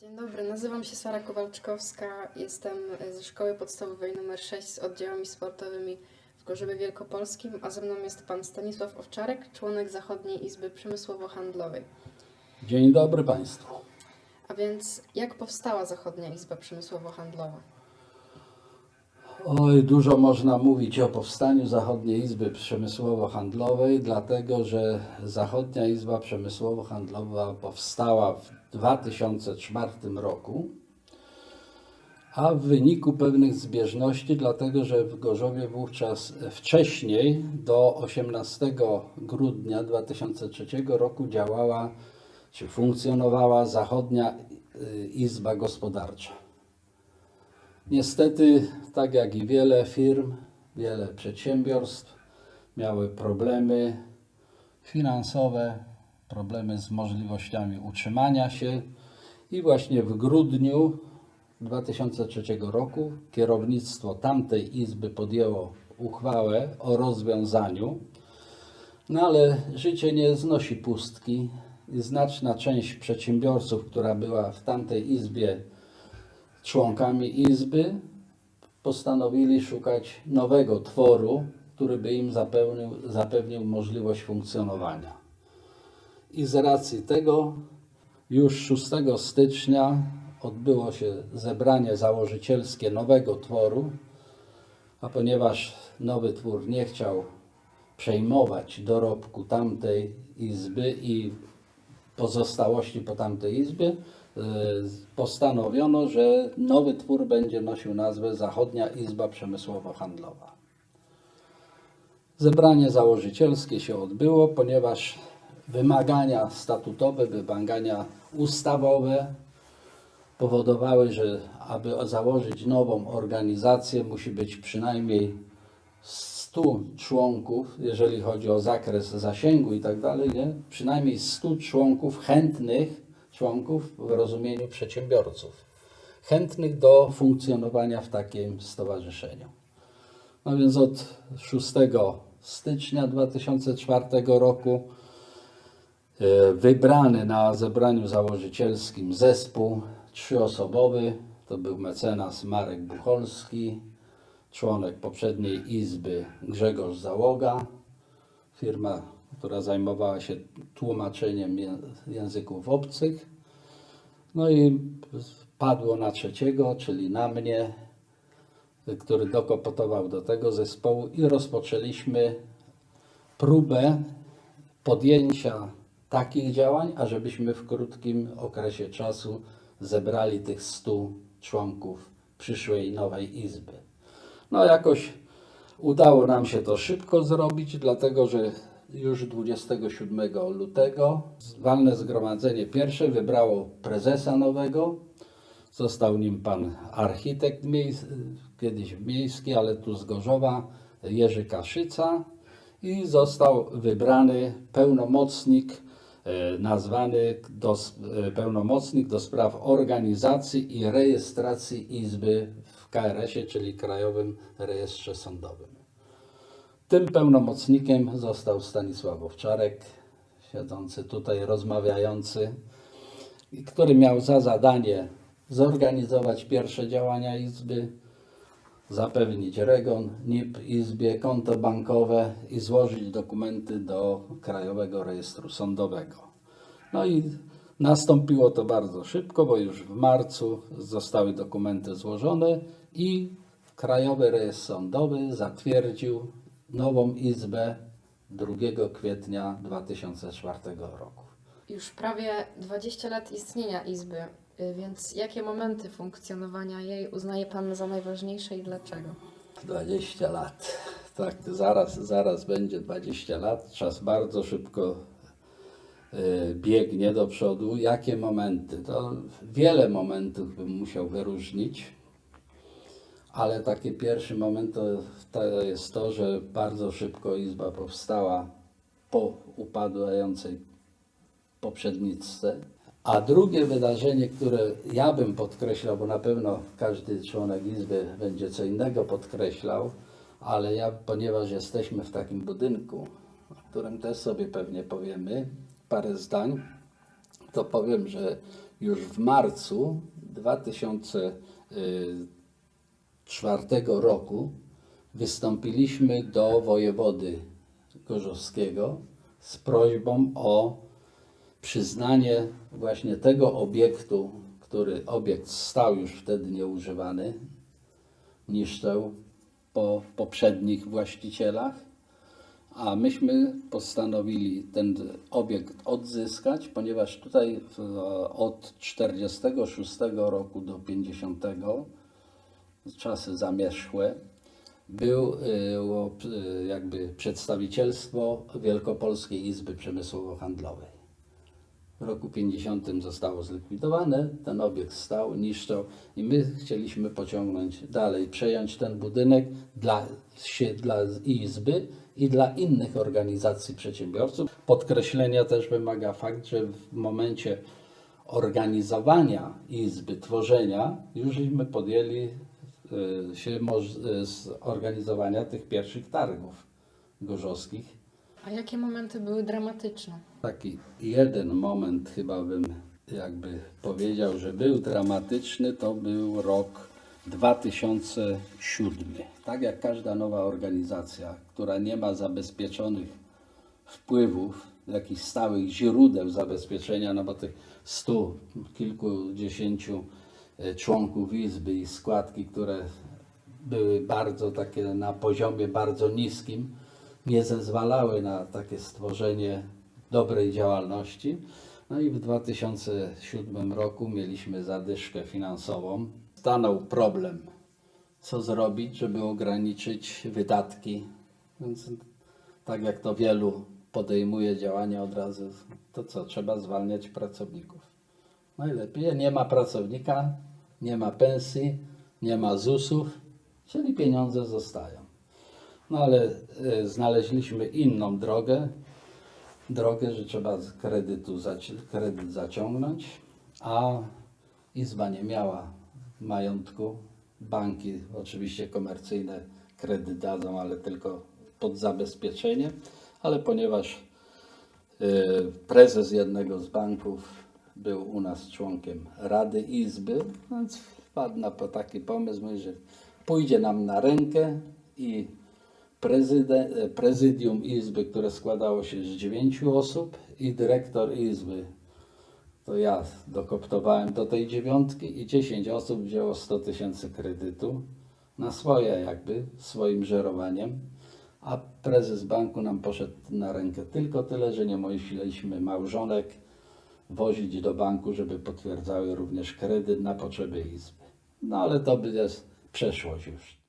Dzień dobry, nazywam się Sara Kowalczkowska, jestem ze szkoły podstawowej nr 6 z oddziałami sportowymi w Gorzowie Wielkopolskim, a ze mną jest pan Stanisław Owczarek, członek Zachodniej Izby Przemysłowo-Handlowej. Dzień dobry Państwu. A więc jak powstała Zachodnia Izba Przemysłowo-Handlowa? Oj, dużo można mówić o powstaniu Zachodniej Izby Przemysłowo-Handlowej, dlatego że Zachodnia Izba Przemysłowo-Handlowa powstała w 2004 roku, a w wyniku pewnych zbieżności, dlatego że w Gorzowie wówczas wcześniej, do 18 grudnia 2003 roku działała czy funkcjonowała Zachodnia y, Izba Gospodarcza. Niestety, tak jak i wiele firm, wiele przedsiębiorstw miały problemy finansowe, problemy z możliwościami utrzymania się. I właśnie w grudniu 2003 roku kierownictwo tamtej izby podjęło uchwałę o rozwiązaniu, no ale życie nie znosi pustki. I znaczna część przedsiębiorców, która była w tamtej izbie członkami Izby postanowili szukać nowego tworu, który by im zapewnił, zapewnił możliwość funkcjonowania. I z racji tego już 6 stycznia odbyło się zebranie założycielskie nowego tworu, a ponieważ nowy twór nie chciał przejmować dorobku tamtej izby i pozostałości po tamtej izbie, e, postanowiono, że nowy twór będzie nosił nazwę Zachodnia Izba Przemysłowo-Handlowa. Zebranie założycielskie się odbyło, ponieważ wymagania statutowe, wymagania ustawowe powodowały, że aby założyć nową organizację, musi być przynajmniej 100 członków, jeżeli chodzi o zakres zasięgu i tak dalej, nie? przynajmniej 100 członków chętnych członków w rozumieniu przedsiębiorców, chętnych do funkcjonowania w takim stowarzyszeniu. No więc od 6 stycznia 2004 roku wybrany na zebraniu założycielskim zespół trzyosobowy, to był mecenas Marek Bucholski, członek poprzedniej izby Grzegorz Załoga, firma, która zajmowała się tłumaczeniem ję- języków obcych. No i padło na trzeciego, czyli na mnie, który dokopotował do tego zespołu i rozpoczęliśmy próbę podjęcia takich działań, ażebyśmy w krótkim okresie czasu zebrali tych 100 członków przyszłej nowej izby. No jakoś udało nam się to szybko zrobić, dlatego że już 27 lutego walne zgromadzenie pierwsze wybrało prezesa nowego. Został nim pan architekt kiedyś miejski, ale tu z Gorzowa, Jerzy Kaszyca i został wybrany pełnomocnik nazwany do, e, pełnomocnik do spraw organizacji i rejestracji Izby w KRS-ie, czyli Krajowym Rejestrze Sądowym. Tym pełnomocnikiem został Stanisław Owczarek, siedzący tutaj, rozmawiający, który miał za zadanie zorganizować pierwsze działania Izby, zapewnić REGON, NIP Izbie, konto bankowe i złożyć dokumenty do Krajowego Rejestru Sądowego. No i nastąpiło to bardzo szybko, bo już w marcu zostały dokumenty złożone i Krajowy Rejestr Sądowy zatwierdził nową Izbę 2 kwietnia 2004 roku. Już prawie 20 lat istnienia Izby, więc jakie momenty funkcjonowania jej uznaje Pan za najważniejsze i dlaczego? 20 lat. Tak, zaraz, zaraz będzie 20 lat. Czas bardzo szybko e, biegnie do przodu. Jakie momenty? To wiele momentów bym musiał wyróżnić, ale taki pierwszy moment to, to jest to, że bardzo szybko Izba powstała po upadającej poprzedniczce. A drugie wydarzenie, które ja bym podkreślał, bo na pewno każdy członek Izby będzie co innego podkreślał, ale ja, ponieważ jesteśmy w takim budynku, o którym też sobie pewnie powiemy parę zdań, to powiem, że już w marcu 2004 roku wystąpiliśmy do wojewody gorzowskiego z prośbą o przyznanie właśnie tego obiektu, który obiekt stał już wtedy nieużywany, niszczał po poprzednich właścicielach, a myśmy postanowili ten obiekt odzyskać, ponieważ tutaj od 46 roku do 50 czasy zamierzchłe był y, y, jakby przedstawicielstwo Wielkopolskiej Izby Przemysłowo-Handlowej. W roku 50 zostało zlikwidowane, ten obiekt stał, niszczał i my chcieliśmy pociągnąć dalej, przejąć ten budynek dla, dla Izby i dla innych organizacji przedsiębiorców. Podkreślenia też wymaga fakt, że w momencie organizowania Izby, tworzenia, jużśmy podjęli y, się y, z organizowania tych pierwszych targów gorzowskich. A jakie momenty były dramatyczne? Taki jeden moment chyba bym jakby powiedział, że był dramatyczny, to był rok 2007. Tak jak każda nowa organizacja, która nie ma zabezpieczonych wpływów, jakichś stałych źródeł zabezpieczenia, no bo tych stu, kilkudziesięciu e, członków izby i składki, które były bardzo takie na poziomie bardzo niskim, nie zezwalały na takie stworzenie dobrej działalności. No i w 2007 roku mieliśmy zadyszkę finansową. Stanął problem, co zrobić, żeby ograniczyć wydatki. Więc tak jak to wielu podejmuje działania od razu, to co, trzeba zwalniać pracowników. Najlepiej, nie ma pracownika, nie ma pensji, nie ma ZUS-ów, czyli pieniądze zostają. No ale e, znaleźliśmy inną drogę, drogę, że trzeba z kredytu kredyt zaciągnąć, a Izba nie miała majątku. Banki oczywiście komercyjne kredyt dadzą, ale tylko pod zabezpieczenie, ale ponieważ e, prezes jednego z banków był u nas członkiem Rady Izby, więc wpadł na taki pomysł, że pójdzie nam na rękę i prezydium Izby, które składało się z dziewięciu osób i dyrektor Izby, to ja dokoptowałem do tej dziewiątki i 10 osób wzięło 100 tysięcy kredytu na swoje jakby, swoim żerowaniem, a prezes banku nam poszedł na rękę tylko tyle, że nie musieliśmy małżonek wozić do banku, żeby potwierdzały również kredyt na potrzeby Izby. No ale to by jest przeszłość już.